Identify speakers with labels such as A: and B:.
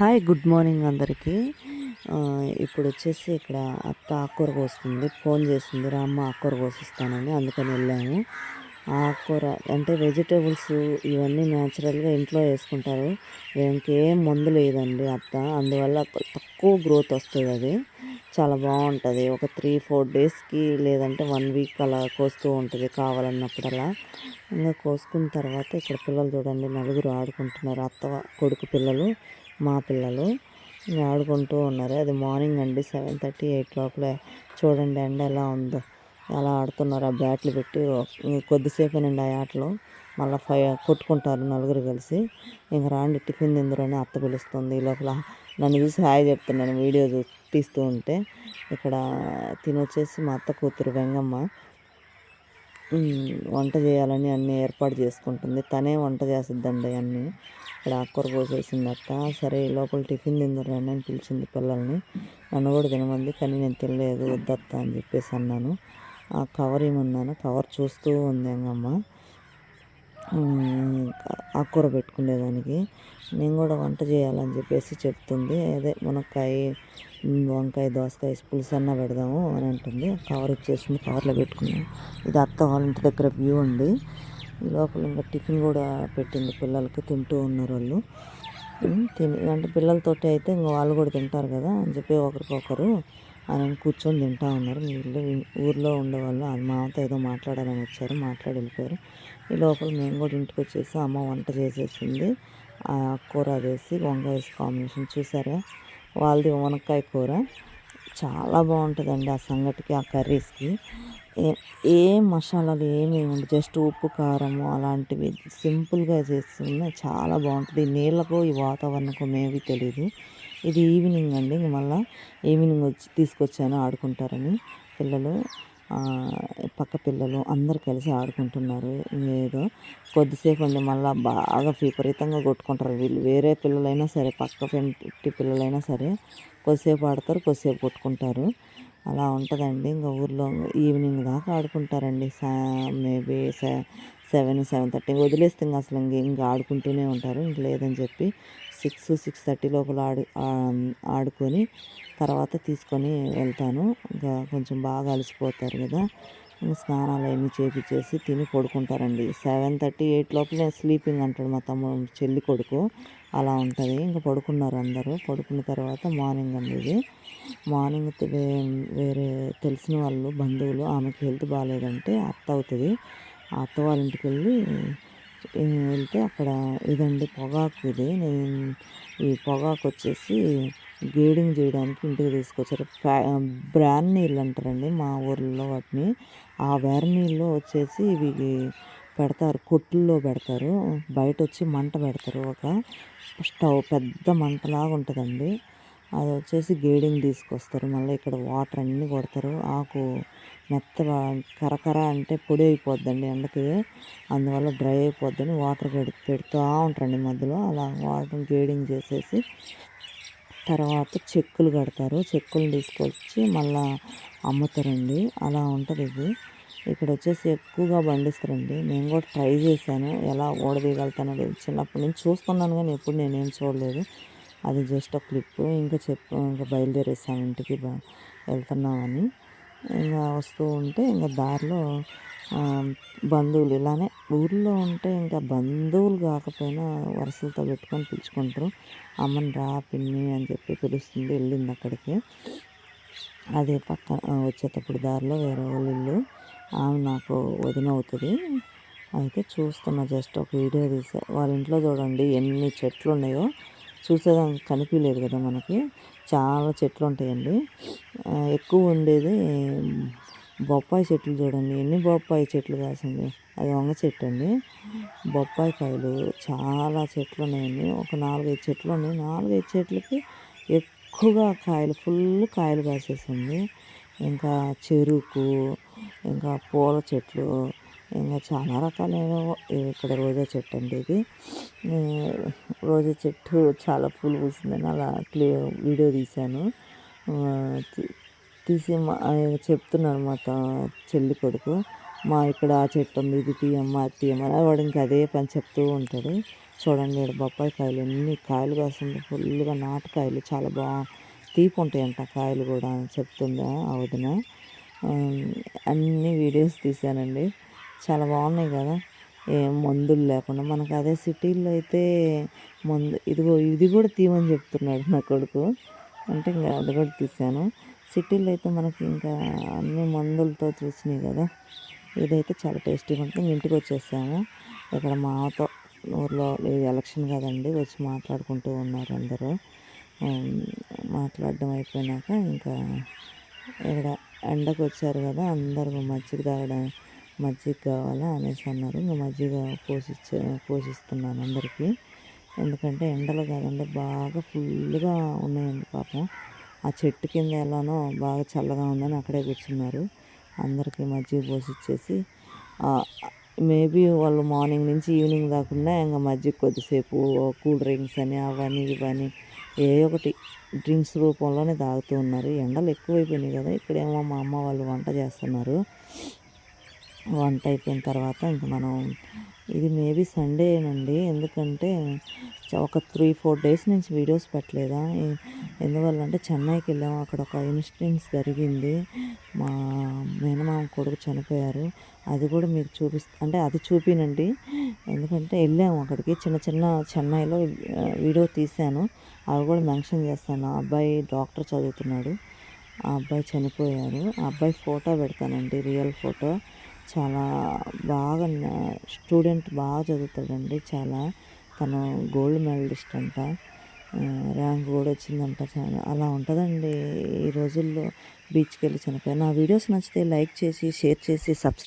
A: Hi good morning అందరికీ. ఇప్పుడు వచ్చేసి ఇక్కడ అత్త ఆకుకూర కోస్తుంది ఫోన్ చేసింది రామ్మ ఆకుకూర కోసిస్తానని అందుకని వెళ్ళాము. ఆకుకూర అంటే వెజిటేబుల్స్ ఇవన్నీ న్యాచురల్గా ఇంట్లో వేసుకుంటారు. ఇంకేం మందు లేదండి అత్త. అందువల్ల తక్కువ గ్రోత్ వస్తుంది అది. చాలా బాగుంటుంది. ఒక త్రీ ఫోర్ డేస్కి లేదంటే వన్ వీక్ అలా కోస్తూ ఉంటుంది కావాలన్నప్పుడల్లా. ఇంకా కోసుకున్న తర్వాత ఇక్కడ పిల్లలు చూడండి నలుగురు ఆడుకుంటున్నారు. అత్త కొడుకు పిల్లలు. మా పిల్లలు ఆడుకుంటూ ఉన్నారు. అది మార్నింగ్ అండి. సెవెన్ థర్టీ ఎయిట్ లోపల. చూడండి ఎండ ఎలా ఉందో. ఎలా ఆడుతున్నారు. ఆ బ్యాట్లు పెట్టి కొద్దిసేపు కొద్దిసేపేనండి ఆ ఆటలో మళ్ళీ ఫైవ్ కొట్టుకుంటారు నలుగురు కలిసి. ఇంక రాండి టిఫిన్ తిందురని అత్త పిలుస్తుంది. ఈ లోపల నన్ను చూసి హాయ్ చెప్తున్నాను. వీడియో తీస్తూ ఉంటే ఇక్కడ తినొచ్చేసి మా అత్త కూతురు వెంగమ్మ వంట చేయాలని అన్నీ ఏర్పాటు చేసుకుంటుంది. తనే వంట చేస్తుందండి అన్నీ. ఇక్కడ ఆకుకూర కోసేసింది అత్త. సరే ఈ లోపల టిఫిన్ తిందరండి అని పిలిచింది పిల్లల్ని. నన్ను కూడా తినమంది కానీ నేను తినలేదు వద్దత్త అని చెప్పేసి అన్నాను. ఆ కవర్ ఏమన్నాను? కవర్ చూస్తూ ఉంది ఎంగమ్మ ఆకుకూర పెట్టుకునేదానికి. నేను కూడా వంట చేయాలని చెప్పేసి చెప్తుంది. అదే మునక్కాయ వంకాయ దోసకాయ పులుసు అన్న పెడదాము అని అంటుంది. కవర్ ఇచ్చేసింది కవర్లో పెట్టుకున్నాం ఇది అత్త వాళ్ళ ఇంటి దగ్గర వ్యూ ఉంది. లోపల ఇంకా టిఫిన్ కూడా పెట్టింది పిల్లలకి తింటూ ఉన్నారు వాళ్ళు. తిని అంటే పిల్లలతోటి అయితే ఇంకా వాళ్ళు కూడా తింటారు కదా అని చెప్పి ఒకరికొకరు ఆయన కూర్చొని తింటా ఉన్నారు. వీళ్ళు ఊర్లో ఉండేవాళ్ళు అది మామతో ఏదో మాట్లాడాలని వచ్చారు మాట్లాడి వెళ్ళిపోయారు. ఈ లోపల మేము కూడా ఇంటికి వచ్చేసి అమ్మ వంట చేసేసింది. ఆ కూర వేసి వంకాయ వేసి కాంబినేషన్ చూసారా? వాళ్ళది వనకాయ కూర. చాలా బాగుంటుందండి ఆ సంగటికి ఆ కర్రీస్కి. ఏ మసాలాలు ఏమి ఉండవు. జస్ట్ ఉప్పు కారము అలాంటివి సింపుల్గా చేస్తున్నా చాలా బాగుంటుంది. నీళ్ళకు ఈ వాతావరణకు మేవి తెలియదు ఇది ఈవినింగ్ అండి. ఇంక మళ్ళీ ఈవినింగ్ వచ్చి తీసుకొచ్చాను ఆడుకుంటారని పిల్లలు. పక్క పిల్లలు అందరు కలిసి ఆడుకుంటున్నారు. ఏదో కొద్దిసేపు ఉండి మళ్ళీ బాగా విపరీతంగా కొట్టుకుంటారు. వీళ్ళు వేరే పిల్లలైనా సరే పక్క ఇంటి పిల్లలైనా సరే కొద్దిసేపు ఆడతారు కొద్దిసేపు కొట్టుకుంటారు. అలా ఉంటుందండి. ఇంకా ఊర్లో ఈవినింగ్ దాకా ఆడుకుంటారండి. సా మేబీ సెవెన్ సెవెన్ థర్టీ వదిలేస్తే ఇంకా అసలు ఇంక ఇంకా ఆడుకుంటూనే ఉంటారు. ఇంక లేదని చెప్పి సిక్స్ సిక్స్ థర్టీ లోపల ఆడు ఆడుకొని తర్వాత తీసుకొని వెళ్తాను. ఇంకా కొంచెం బాగా అలసిపోతారు కదా. స్నానాలు అవన్నీ చేపించేసి తిని పడుకుంటారండి. సెవెన్ థర్టీ ఎయిట్ లోపల స్లీపింగ్ అంటాడు మా తమ్ముడు చెల్లి కొడుకు. అలా ఉంటుంది. ఇంకా పడుకున్నారు అందరూ. పడుకున్న తర్వాత మార్నింగ్ అండి ఇది. మార్నింగ్ వేరే తెలిసిన వాళ్ళు బంధువులు ఆమెకి హెల్త్ బాగాలేదంటే అత్త అవుతుంది. ఆ అత్త వాళ్ళ ఇంటికి వెళ్ళి వెళ్తే అక్కడ ఇదండి పొగాకు ఇది. నేను ఈ పొగాకు వచ్చేసి గేడింగ్ చేయడానికి ఇంటికి తీసుకొచ్చారు. ఫ్యా బ్రాన్ నీళ్ళు అంటారండి మా ఊర్లో వాటిని. ఆ వేర నీళ్ళు వచ్చేసి ఇవి పెడతారు కొట్టుల్లో పెడతారు. బయట వచ్చి మంట పెడతారు ఒక స్టవ్ పెద్ద మంటలాగా ఉంటుందండి. అది వచ్చేసి గేడింగ్ తీసుకొస్తారు. మళ్ళీ ఇక్కడ వాటర్ అన్నీ కొడతారు. ఆకు మెత్తగా కరకర అంటే పొడి అయిపోద్దండి ఎండకి. అందువల్ల డ్రై అయిపోద్దని వాటర్ పెడు పెడుతూ ఉంటారండి మధ్యలో. అలా వాటర్ గేడింగ్ చేసేసి తర్వాత చెక్కులు కడతారు. చెక్కులు తీసుకొచ్చి మళ్ళా అమ్ముతారండి. అలా ఉంటుంది ఇది. ఇక్కడ వచ్చేసి ఎక్కువగా పండిస్తారండి. నేను కూడా ట్రై చేశాను. ఎలా ఓడదీయగలుగుతాను చిన్నప్పటి నుంచి చూస్తున్నాను కానీ ఎప్పుడు నేనేం చూడలేదు. అది జస్ట్ ఒక క్లిప్ ఇంకా చెప్పు ఇంకా బయలుదేరేసాం ఇంటికి వెళ్తున్నామని. ఇంకా వస్తూ ఉంటే ఇంకా దారిలో బంధువులు ఇలానే ఊర్లో ఉంటే ఇంకా బంధువులు కాకపోయినా వరుసలతో పెట్టుకొని పిలుచుకుంటారు. అమ్మని రా పిన్ని అని చెప్పి పిలుస్తుంది వెళ్ళింది అక్కడికి. అదే పక్క వచ్చేటప్పుడు దారిలో వేరే వాళ్ళ ఇల్లు. ఆమె నాకు వదిన అవుతుంది. అయితే చూస్తున్నా జస్ట్ ఒక వీడియో తీసా. వాళ్ళ ఇంట్లో చూడండి ఎన్ని చెట్లు ఉన్నాయో చూసేదానికి కనిపించలేదు కదా మనకి. చాలా చెట్లు ఉంటాయండి. ఎక్కువ ఉండేది బొప్పాయి చెట్లు చూడండి. ఎన్ని బొప్పాయి చెట్లు కాసింది. అది వంగ చెట్టు అండి. బొప్పాయి కాయలు చాలా చెట్లు ఉన్నాయండి. ఒక నాలుగైదు చెట్లు ఉన్నాయి. నాలుగైదు చెట్లకి ఎక్కువగా కాయలు ఫుల్ కాయలు కాసేసింది. ఇంకా చెరుకు ఇంకా పూల చెట్లు ఇంకా చాలా రకాలైన ఇక్కడ రోజా చెట్టు అండి ఇది. రోజా చెట్టు చాలా పూలు పూసిందని అలా క్లియర్ వీడియో తీశాను. తీసి మా చెప్తున్నాను మా చెల్లి కొడుకు. మా ఇక్కడ ఆ చెట్టు ఉంది ఇది తీయమ్మ అది తీయమ్మ వాడు ఇంకా అదే పని చెప్తూ ఉంటాడు. చూడండి బొప్పాయి కాయలు ఎన్ని కాయలు కాస్తుంది ఫుల్గా నాటకాయలు చాలా బాగా తీపి ఉంటాయంట కాయలు కూడా అని చెప్తుంది ఆ వదిన. అన్ని వీడియోస్ తీసానండి చాలా బాగున్నాయి కదా. ఏం మందులు లేకుండా. మనకు అదే సిటీల్లో అయితే మందు ఇదిగో ఇది కూడా తీయమని చెప్తున్నాడు నా కొడుకు. అంటే ఇంకా అది కూడా తీసాను సిటీలో అయితే మనకి ఇంకా అన్ని మందులతో చూసినాయి కదా. ఇదైతే చాలా టేస్టీగా ఉంటుంది ఇంటికి వచ్చేసాము. ఇక్కడ మాతో ఊర్లో లేదు ఎలక్షన్ కదండి వచ్చి మాట్లాడుకుంటూ ఉన్నారు అందరూ. మాట్లాడడం అయిపోయినాక ఇంకా ఇక్కడ ఎండకు వచ్చారు కదా. అందరూ మజ్జిగ తాగడం మజ్జిగ కావాలా అనేసి అన్నారు. ఇంకా మజ్జిగ పోషించ పోషిస్తున్నాను అందరికీ. ఎందుకంటే ఎండలు కదండి బాగా ఫుల్గా ఉన్నాయండి పాపం. ఆ చెట్టు కింద ఎలానో బాగా చల్లగా ఉందని అక్కడే కూర్చున్నారు. అందరికీ మజ్జిగ పోసిచ్చేసి మేబీ వాళ్ళు మార్నింగ్ నుంచి ఈవినింగ్ దాకుండా ఇంకా మజ్జిగ కొద్దిసేపు కూల్ డ్రింక్స్ అని అవన్నీ ఇవన్నీ ఏ ఒకటి డ్రింక్స్ రూపంలోనే తాగుతూ ఉన్నారు. ఎండలు ఎక్కువైపోయినాయి కదా ఇక్కడేమో మా అమ్మ వాళ్ళు వంట చేస్తున్నారు. వంట అయిపోయిన తర్వాత ఇంక మనం ఇది మేబీ సండేనండి ఎందుకంటే చ- ఒక త్రీ ఫోర్ డేస్ నుంచి వీడియోస్ పెట్టలేదా? ఎందువల్ల అంటే చెన్నైకి వెళ్ళాము అక్కడ ఒక ఇన్సిడెంట్స్ జరిగింది. మా మేనమామ కొడుకు చనిపోయారు. అది కూడా మీకు చూపిస్తా అంటే అది చూపినండి. ఎందుకంటే వెళ్ళాము అక్కడికి. చిన్న చిన్న చెన్నైలో వీడియో తీశాను. అవి కూడా మెన్షన్ చేస్తాను. ఆ అబ్బాయి డాక్టర్ చదువుతున్నాడు. ఆ అబ్బాయి చనిపోయారు. ఆ అబ్బాయి ఫోటో పెడతానండి. Real photo. చాలా బాగా స్టూడెంట్ బాగా చదువుతాడండి చాలా. తను గోల్డ్ మెడలిస్ట్ అంట. ర్యాంక్ కూడా వచ్చిందంట చాలా. అలా ఉంటుందండి ఈ రోజుల్లో బీచ్కి వెళ్ళి చనిపోయి. నా వీడియోస్ నచ్చితే లైక్ చేసి షేర్ చేసి సబ్స్క్రైబ్